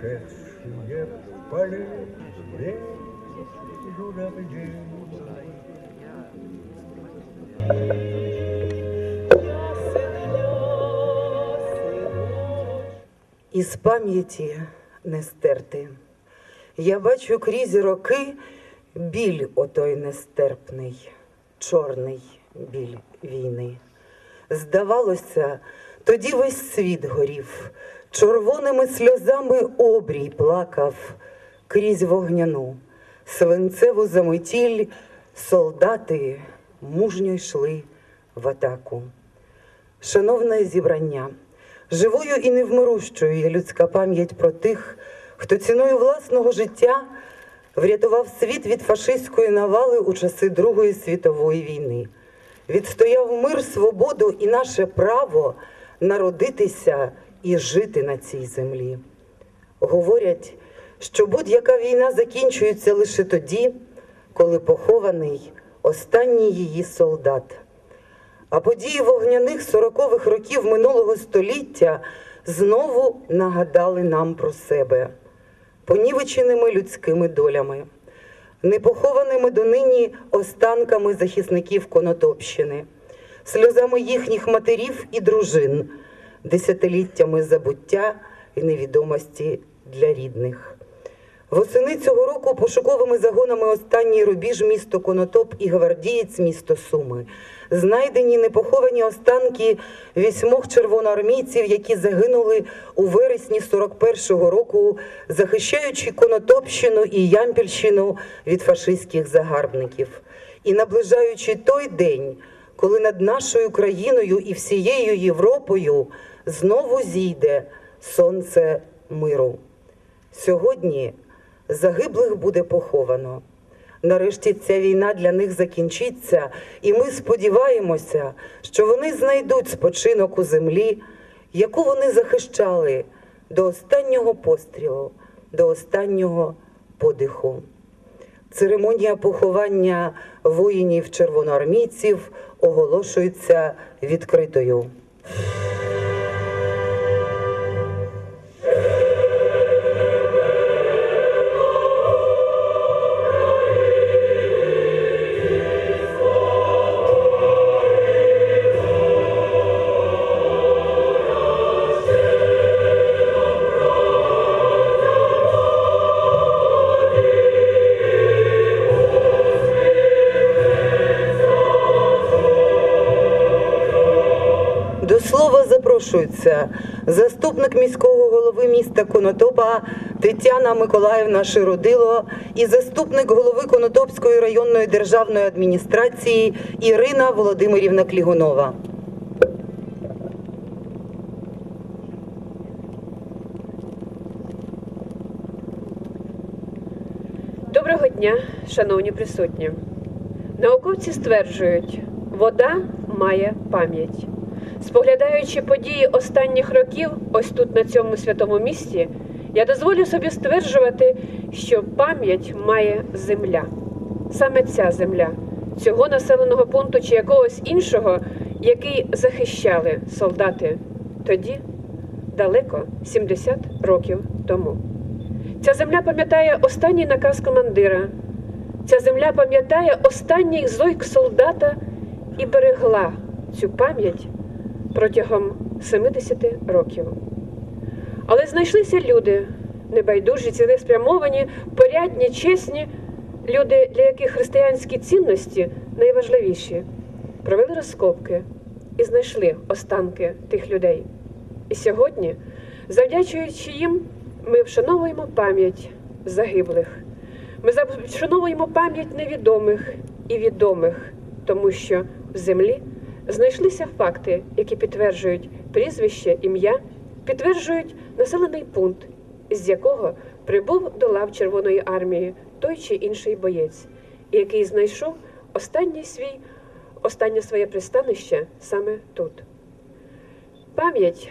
прошедшие поле, журавли. Із пам'яті не стерти. Я бачу крізь роки біль отой нестерпний, чорний біль війни. Здавалося, тоді весь світ горів, червоними сльозами обрій плакав крізь вогняну, свинцеву заметіль солдати мужньо йшли в атаку. Шановне зібрання, живою і невмирущою є людська пам'ять про тих, хто ціною власного життя врятував світ від фашистської навали у часи Другої світової війни, відстояв мир, свободу і наше право народитися і жити на цій землі. Говорять, що будь-яка війна закінчується лише тоді, коли похований останній її солдат. А події вогняних сорокових років минулого століття знову нагадали нам про себе, понівеченими людськими долями, непохованими донині останками захисників Конотопщини, сльозами їхніх матерів і дружин, десятиліттями забуття і невідомості для рідних. Восени цього року пошуковими загонами останній рубіж місто Конотоп і гвардієць місто Суми. Знайдені непоховані останки вісьмох червоноармійців, які загинули у вересні 41-го року, захищаючи Конотопщину і Ямпільщину від фашистських загарбників. І наближаючи той день, коли над нашою країною і всією Європою знову зійде сонце миру. Сьогодні загиблих буде поховано. Нарешті ця війна для них закінчиться, і ми сподіваємося, що вони знайдуть спочинок у землі, яку вони захищали до останнього пострілу, до останнього подиху. Церемонія поховання воїнів-червоноармійців оголошується відкритою. Запрошується заступник міського голови міста Конотопа Тетяна Миколаївна Широдило і заступник голови Конотопської районної державної адміністрації Ірина Володимирівна Клігунова. Доброго дня, шановні присутні. Науковці стверджують, вода має пам'ять. Споглядаючи події останніх років, ось тут, на цьому святому місці, я дозволю собі стверджувати, що пам'ять має земля. Саме ця земля, цього населеного пункту чи якогось іншого, який захищали солдати тоді, далеко 70 років тому. Ця земля пам'ятає останній наказ командира. Ця земля пам'ятає останній зойк солдата і берегла цю пам'ять протягом 70 років. Але знайшлися люди, небайдужі, цілеспрямовані, порядні, чесні, люди, для яких християнські цінності найважливіші. Провели розкопки і знайшли останки тих людей. І сьогодні, завдячуючи їм, ми вшановуємо пам'ять загиблих. Ми вшановуємо пам'ять невідомих і відомих, тому що в землі знайшлися факти, які підтверджують прізвище, ім'я, підтверджують населений пункт, з якого прибув до лав Червоної армії той чи інший боєць, і який знайшов останній свій, останнє своє пристанище саме тут. Пам'ять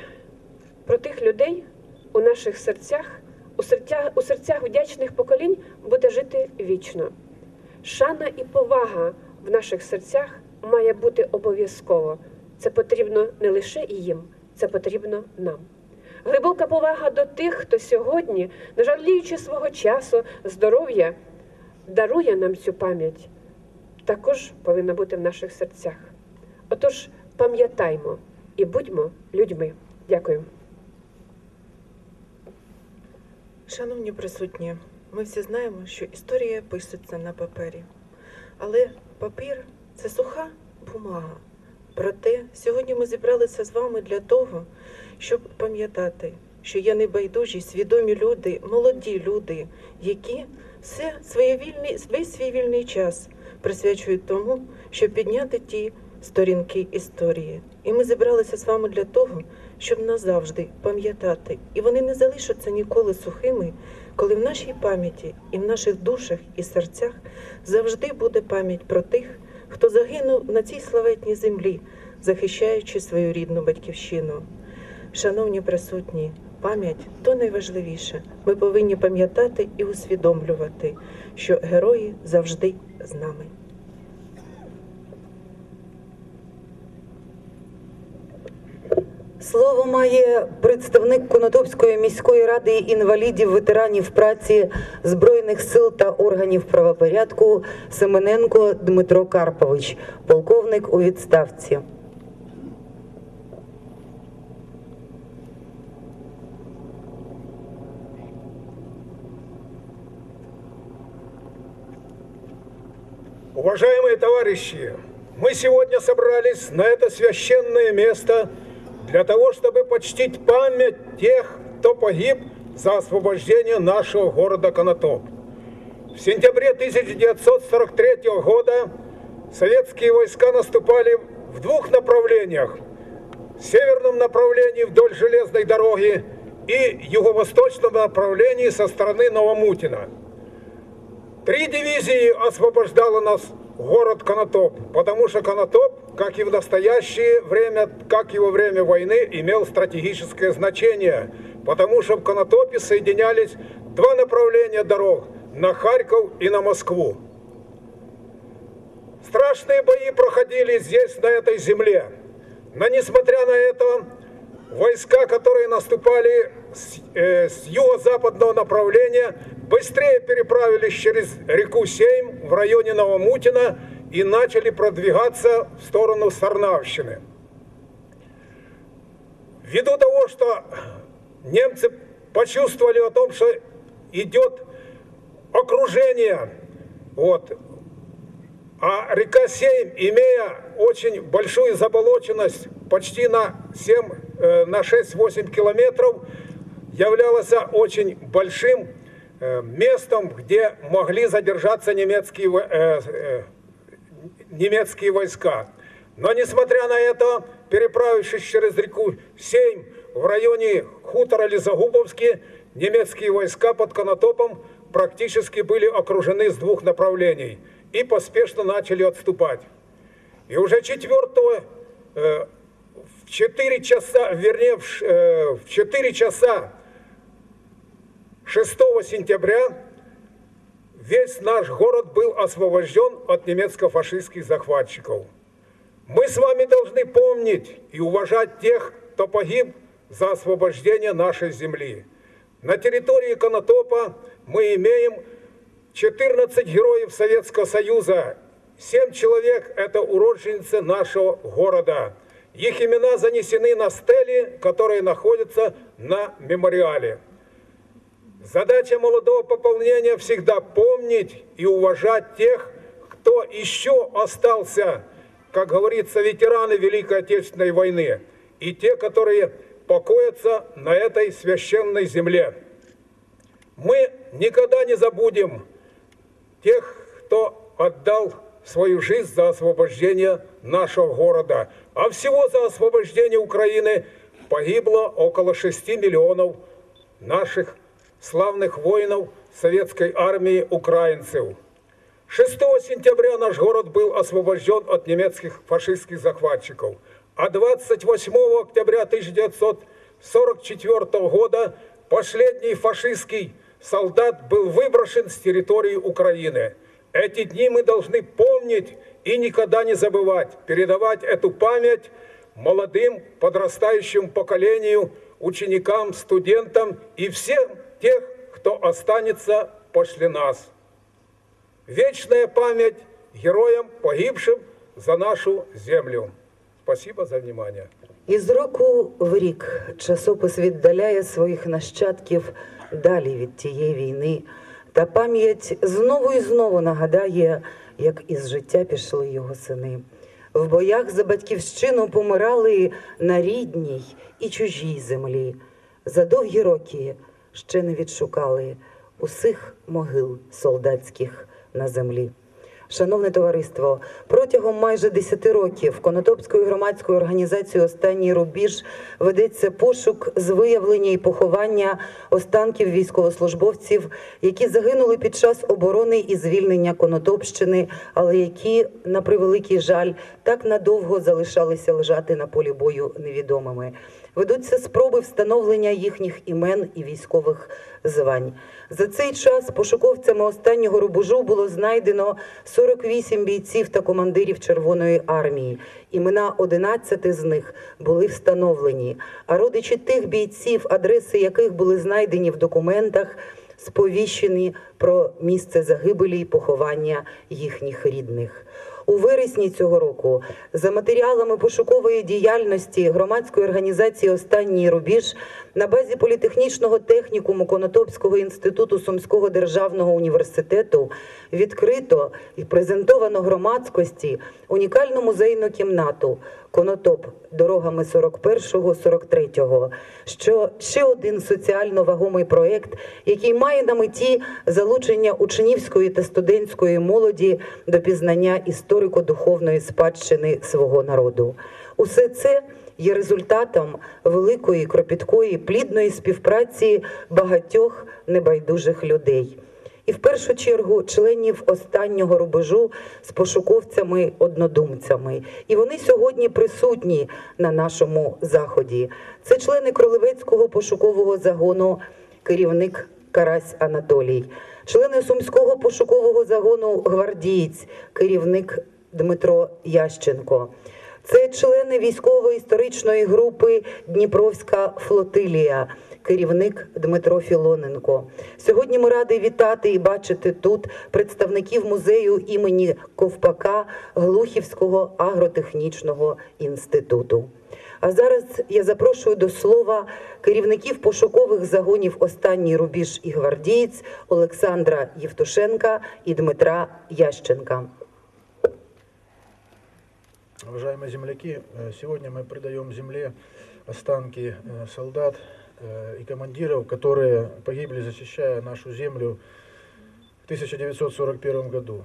про тих людей у наших серцях, у серцях, у серцях вдячних поколінь буде жити вічно. Шана і повага в наших серцях має бути обов'язково. Це потрібно не лише їм, це потрібно нам. Глибока повага до тих, хто сьогодні, не жаліючи свого часу, здоров'я, дарує нам цю пам'ять, також повинна бути в наших серцях. Отож, пам'ятаймо і будьмо людьми. Дякую. Шановні присутні, ми всі знаємо, що історія пишеться на папері. Але папір це суха бумага. Проте сьогодні ми зібралися з вами для того, щоб пам'ятати, що є небайдужі, свідомі люди, молоді люди, які все своє вільний, весь свій вільний час присвячують тому, щоб підняти ті сторінки історії. І ми зібралися з вами для того, щоб назавжди пам'ятати, і вони не залишаться ніколи сухими, коли в нашій пам'яті і в наших душах і серцях завжди буде пам'ять про тих, хто загинув на цій славетній землі, захищаючи свою рідну батьківщину. Шановні присутні, пам'ять то найважливіше. Ми повинні пам'ятати і усвідомлювати, що герої завжди з нами. Слово має представник Конотопської міської ради інвалідів, ветеранів праці Збройних сил та органів правопорядку Семененко Дмитро Карпович, полковник у відставці. Уважаемые товарищи, мы сегодня собрались на это священное место для того, чтобы почтить память тех, кто погиб за освобождение нашего города Конотоп. В сентябре 1943 года советские войска наступали в двух направлениях. В северном направлении вдоль железной дороги и юго-восточном направлении со стороны Новомутина. Три дивизии освобождало нас город Конотоп, потому что Конотоп, как и в настоящее время, как и во время войны, имел стратегическое значение, потому что в Конотопе соединялись два направления дорог на Харьков и на Москву. Страшные бои проходили здесь, на этой земле. Но несмотря на это, войска, которые наступали с, э, с юго-западного направления, быстрее переправились через реку Сейм в районе Новомутина и начали продвигаться в сторону Сарнавщины. Ввиду того, что немцы почувствовали о том, что идет окружение, вот, а река Сейм, имея очень большую заболоченность, почти на 7, э, на 6-8 километров, являлась очень большим местом, где могли задержаться немецкие, э, э, немецкие войска. Но несмотря на это, переправившись через реку Сейм в районе хутора Лизагубовский, немецкие войска под Конотопом практически были окружены с двух направлений и поспешно начали отступать. И уже 4, э, в 4 часа, вернее, в ш- э, в 4 часа 6 сентября весь наш город был освобожден от немецко-фашистских захватчиков. Мы с вами должны помнить и уважать тех, кто погиб за освобождение нашей земли. На территории Конотопа мы имеем 14 героев Советского Союза. 7 человек – это уроженцы нашего города. Их имена занесены на стеле, которые находятся на мемориале. Задача молодого пополнения всегда помнить и уважать тех, кто еще остался, как говорится, ветераны Великой Отечественной войны, и те, которые покоятся на этой священной земле. Мы никогда не забудем тех, кто отдал свою жизнь за освобождение нашего города. А всего за освобождение Украины погибло около 6 миллионов наших славных воинов советской армии украинцев. 6 сентября наш город был освобожден от немецких фашистских захватчиков, а 28 октября 1944 года последний фашистский солдат был выброшен с территории Украины. Эти дни мы должны помнить и никогда не забывать, передавать эту память молодым подрастающему поколению, ученикам, студентам и всем тех, кто останется после нас. Вечная память героям, погибшим за нашу землю. Спасибо за внимание. І з року в рік часопис віддаляє своїх нащадків далі від тієї війни, та пам'ять знову і знову нагадає, як із життя пішли його сини. В боях за батьківщину помирали на рідній і чужій землі. За довгі роки ще не відшукали усіх могил солдатських на землі. Шановне товариство, протягом майже 10 років Конотопською громадською організацією Останній рубіж ведеться пошук з виявлення і поховання останків військовослужбовців, які загинули під час оборони і звільнення Конотопщини, але які, на превеликий жаль, так надовго залишалися лежати на полі бою невідомими. Ведуться спроби встановлення їхніх імен і військових звань. За цей час пошуковцями останнього рубежу було знайдено 48 бійців та командирів Червоної армії. Імена 11 з них були встановлені. А родичі тих бійців, адреси яких були знайдені в документах, сповіщені про місце загибелі і поховання їхніх рідних. У вересні цього року. За матеріалами пошукової діяльності громадської організації Останній рубіж на базі політехнічного технікуму Конотопського інституту Сумського державного університету відкрито і презентовано громадськості унікальну музейну кімнату Конотоп дорогами 41-43, що ще один соціально вагомий проєкт, який має на меті залучення учнівської та студентської молоді до пізнання історико-духовної спадщини свого народу. Усе це є результатом великої, кропіткої, плідної співпраці багатьох небайдужих людей. І в першу чергу членів останнього рубежу з пошуковцями-однодумцями. І вони сьогодні присутні на нашому заході. Це члени Кролевецького пошукового загону, керівник Карась Анатолій, члени Сумського пошукового загону Гвардієць, керівник Дмитро Ященко. Це члени військово-історичної групи Дніпровська флотилія, керівник Дмитро Філоненко. Сьогодні ми раді вітати і бачити тут представників музею імені Ковпака Глухівського агротехнічного інституту. А зараз я запрошую до слова керівників пошукових загонів Останній рубіж і гвардієць Олександра Євтушенка і Дмитра Ященка. Уважаемые земляки, э, сегодня мы предаем земле останки э, солдат э, и командиров, которые погибли, защищая нашу землю в 1941 году.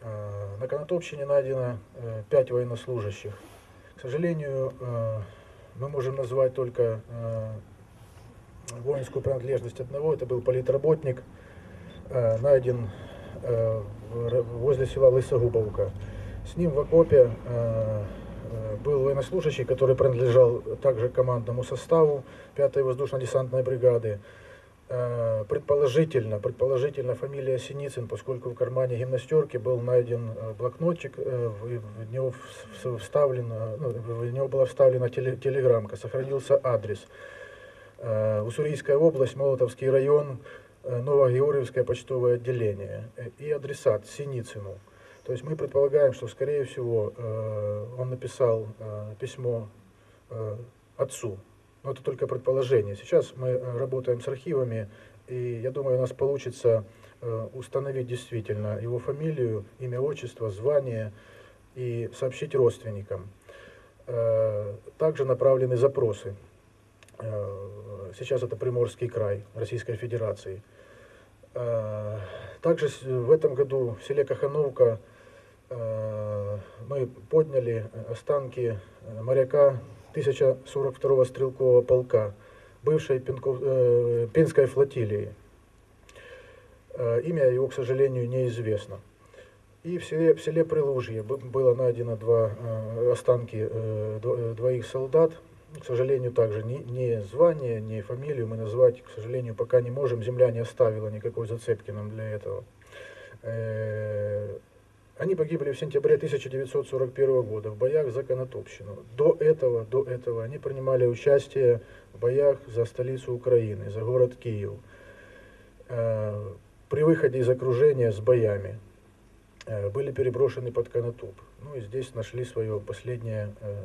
Э, На Конотопщине найдено э, пять военнослужащих. К сожалению, э, мы можем назвать только э, воинскую принадлежность одного. Это был политработник, э, найден э, возле села Лысогубовка. С ним в окопе э, э, был военнослужащий, который принадлежал также командному составу 5-й воздушно-десантной бригады. Э, Предположительно, предположительно фамилия Синицын, поскольку в кармане гимнастерки был найден э, блокнотик, э, в него вс- вс- вставлен, э, ну, в него была вставлена теле- телеграммка, сохранился адрес. Э, Уссурийская область, Молотовский район, э, Новогеоргиевское почтовое отделение э, и адресат Синицыну. То есть мы предполагаем, что, скорее всего, э, он написал э, письмо э, отцу. Но это только предположение. Сейчас мы работаем с архивами, и я думаю, у нас получится установить действительно его фамилию, имя, отчество, звание и сообщить родственникам. Также направлены запросы. Сейчас это Приморский край Российской Федерации. Также в этом году в селе Кахановка мы подняли останки э, моряка 1042-го стрелкового полка, бывшей Пинков- э, Пинской флотилии. Э, Имя его, к сожалению, неизвестно. И в селе, в селе Прилужье было найдено два э, останки э, дво- э, двоих солдат. К сожалению, также ни, ни звание, ни фамилию мы назвать, к сожалению, пока не можем. Земля не оставила никакой зацепки нам для этого. Они погибли в сентябре 1941 года в боях за Конотопщину. До этого, до этого они принимали участие в боях за столицу Украины, за город Киев. Э, При выходе из окружения с боями э, были переброшены под Конотоп. Ну и здесь нашли свое последнее э,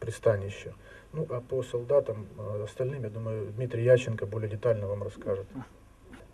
пристанище. Ну а по солдатам, остальным, я думаю, Дмитрий Ященко более детально вам расскажет.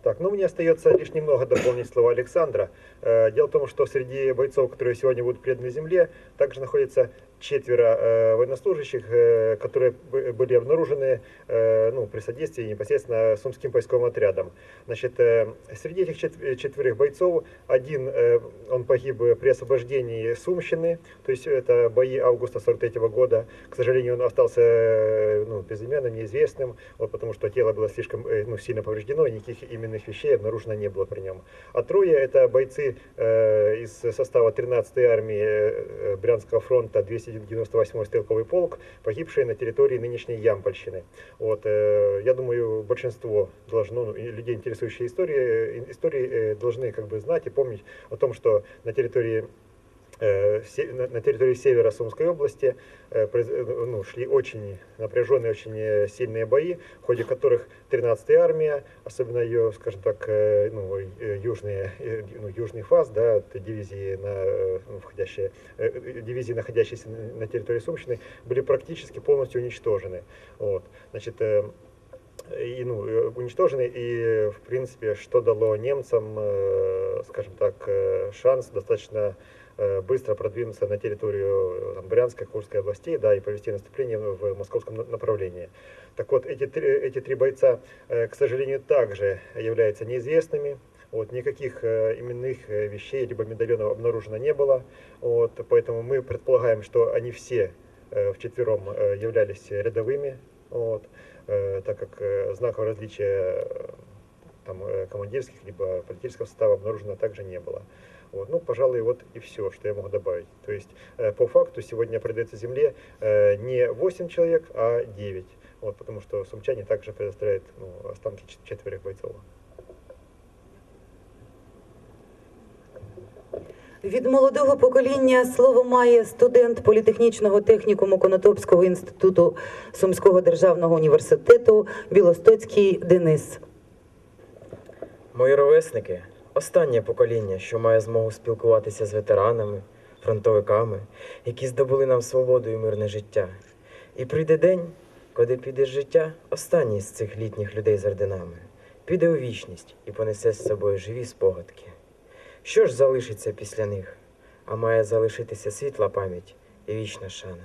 Так, ну мне остается лишь немного дополнить слова Александра. Э, Дело в том, что среди бойцов, которые сегодня будут преданы земле, также находится четверо э, военнослужащих, э, которые бы- были обнаружены э, ну, при содействии непосредственно Сумским поисковым отрядом. Значит, э, среди этих чет- э, четверых бойцов один, э, он погиб при освобождении Сумщины, то есть это бои августа 43 года. К сожалению, он остался э, ну, безымянным, неизвестным, вот, потому что тело было слишком э, ну, сильно повреждено, и никаких именных вещей обнаружено не было при нем. А трое это бойцы э, из состава 13-й армии э, Брянского фронта 298-й стрелковый полк, погибшие на территории нынешней Ямпольщины. Вот, э, я думаю, большинство должно, ну, и людей, интересующие историей, э, истории, э, должны как бы знать и помнить о том, что на территории э, се- на на территории севера Сумской области э, э, ну, шли очень напряженные, очень э, сильные бои, в ходе которых 13-я армия, особенно ее, скажем так, э, ну, э, южные, э, ну, южный фаз, да, дивизии, на, э, ну, входящие, э, э, дивизии, находящиеся на- территории Сумщины, были практически полностью уничтожены. Вот. Значит, э, и, ну, э, уничтожены, и, в принципе, что дало немцам, э, скажем так, э, шанс достаточно э, быстро продвинуться на территорию э, там, Брянской, Курской областей, да, и повести наступление в в московском на- направлении. Так вот, эти три, эти три бойца, э, к сожалению, также являются неизвестными. Вот, никаких э, именных э, вещей либо медальонов обнаружено не было. Вот, поэтому мы предполагаем, что они все э, вчетвером э, являлись рядовыми. Вот, э, так как э, знаков различия э, там, э, командирских либо политического состава обнаружено также не было. Вот. Ну, пожалуй, вот и все, что я могу добавить. То есть, э, по факту, сегодня предается земле э, не 8 человек, а 9. Вот, потому что сумчане также предоставляют ну, останки чет- четверых бойцов. Від молодого покоління слово має студент політехнічного технікуму Конотопського інституту Сумського державного університету Білостоцький Денис. Мої ровесники останнє покоління, що має змогу спілкуватися з ветеранами, фронтовиками, які здобули нам свободу і мирне життя. І прийде день, коли піде життя останній з цих літніх людей з орденами, піде у вічність і понесе з собою живі спогадки. Що ж залишиться після них? А має залишитися світла пам'ять і вічна шана.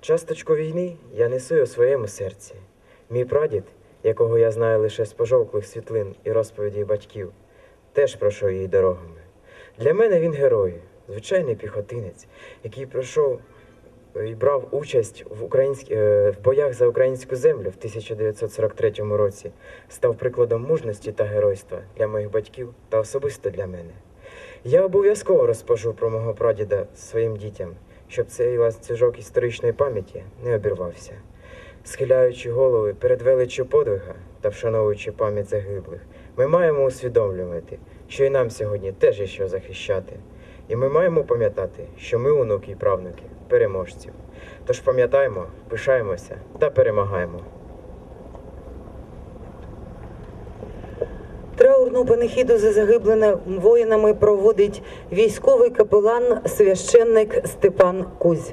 Часточку війни я несу у своєму серці. Мій прадід, якого я знаю лише з пожовклих світлин і розповідей батьків, теж пройшов її дорогами. Для мене він герой, звичайний піхотинець, який пройшов е, і брав участь в, українськ... е, в боях за українську землю в 1943 році, став прикладом мужності та геройства для моїх батьків та особисто для мене. Я обов'язково розпожу про мого прадіда своїм дітям, щоб цей ланцюжок історичної пам'яті не обірвався. Схиляючи голови перед величчю подвига та вшановуючи пам'ять загиблих, ми маємо усвідомлювати, що і нам сьогодні теж є що захищати. І ми маємо пам'ятати, що ми онуки і правнуки переможців. Тож пам'ятаємо, пишаємося та перемагаємо. Траурну панихіду за загиблими воїнами проводить військовий капелан священник Степан Кузь.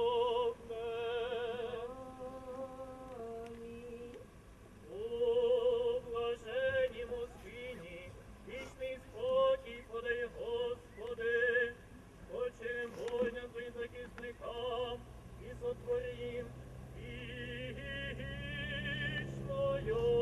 И вічною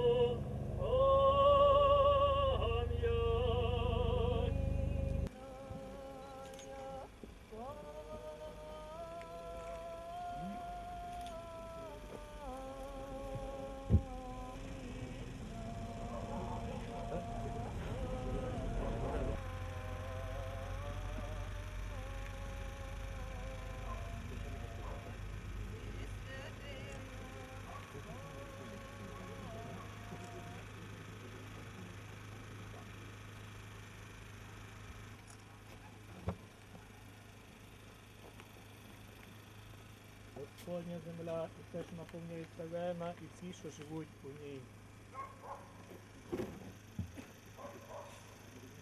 Господня земля і все, що наповнюється вена, і всі, що живуть у ній.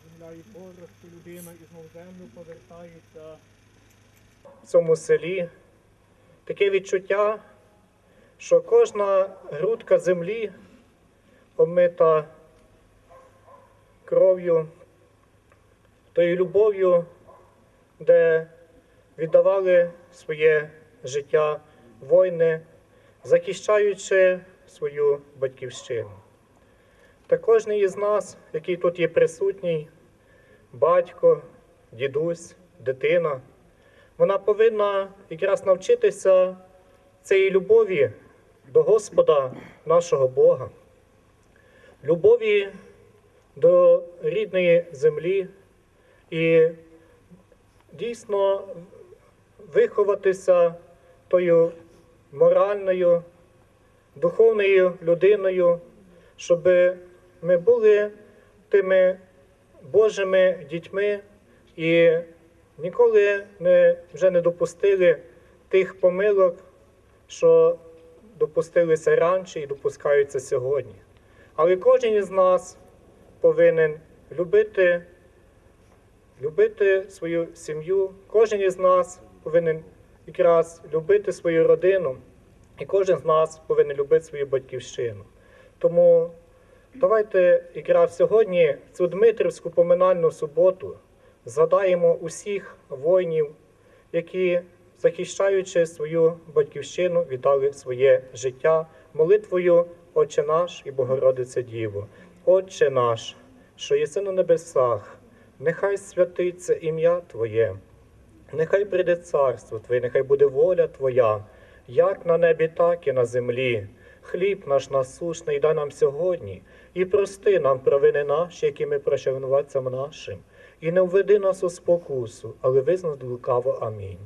Земля і порох, і людина, і знов землю повертається. в цьому селі таке відчуття, що кожна грудка землі омита кров'ю, тою любов'ю, де віддавали своє життя воїни, захищаючи свою батьківщину. Та кожен із нас, який тут є присутній, батько, дідусь, дитина, вона повинна якраз навчитися цієї любові до Господа нашого Бога, любові до рідної землі і дійсно виховатися тою моральною, духовною людиною, щоб ми були тими Божими дітьми і ніколи не, вже не допустили тих помилок, що допустилися раніше і допускаються сьогодні. Але кожен із нас повинен любити, любити свою сім'ю, кожен із нас повинен якраз любити свою родину, і кожен з нас повинен любити свою батьківщину. Тому давайте якраз сьогодні цю Дмитрівську поминальну суботу згадаємо усіх воїнів, які, захищаючи свою батьківщину, віддали своє життя молитвою Отче наш і Богородице Діво. Отче наш, що єси на небесах, нехай святиться ім'я Твоє, нехай прийде царство Твоє, нехай буде воля Твоя, як на небі, так і на землі. Хліб наш насушний дай нам сьогодні, і прости нам провини наші, які ми прощаємо нашим. І не введи нас у спокусу, але визнай лукаво. Амінь.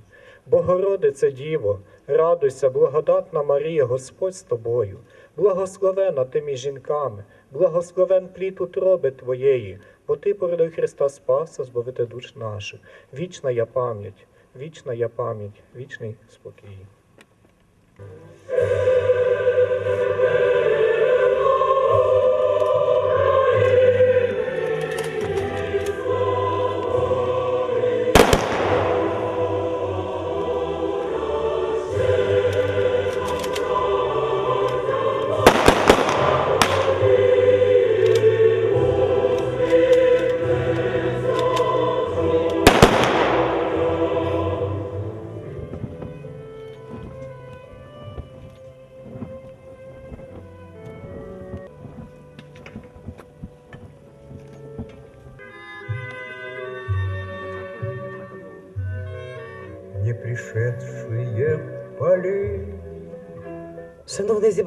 Богородице Діво, радуйся, благодатна Марія, Господь з тобою, благословена ти між жінками, благословен плід утроби Твоєї, бо Ти породив Христа Спаса, збавити душ наших. Вічна я пам'ять, вічна я пам'ять, вічний спокій.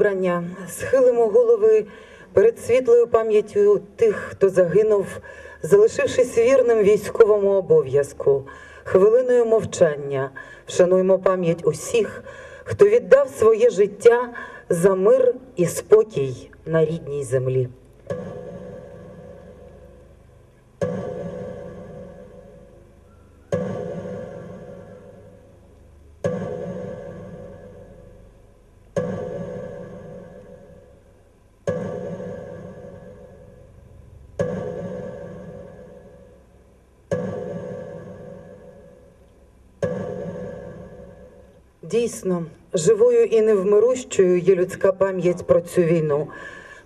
Шановне схилимо голови перед світлою пам'яттю тих, хто загинув, залишившись вірним військовому обов'язку. Хвилиною мовчання вшануємо пам'ять усіх, хто віддав своє життя за мир і спокій на рідній землі. Дійсно, живою і невмирущою є людська пам'ять про цю війну,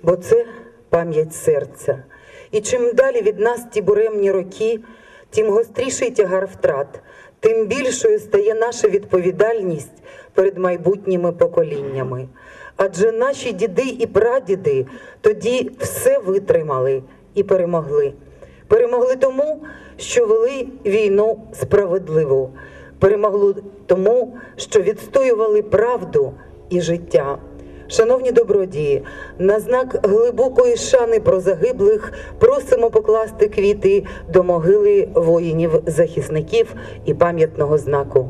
бо це пам'ять серця. І чим далі від нас ті буремні роки, тим гостріший тягар втрат, тим більшою стає наша відповідальність перед майбутніми поколіннями. Адже наші діди і прадіди тоді все витримали і перемогли. Перемогли тому, що вели війну справедливу. Перемогли тому, що відстоювали правду і життя. Шановні добродії, на знак глибокої шани про загиблих просимо покласти квіти до могили воїнів-захисників і пам'ятного знаку.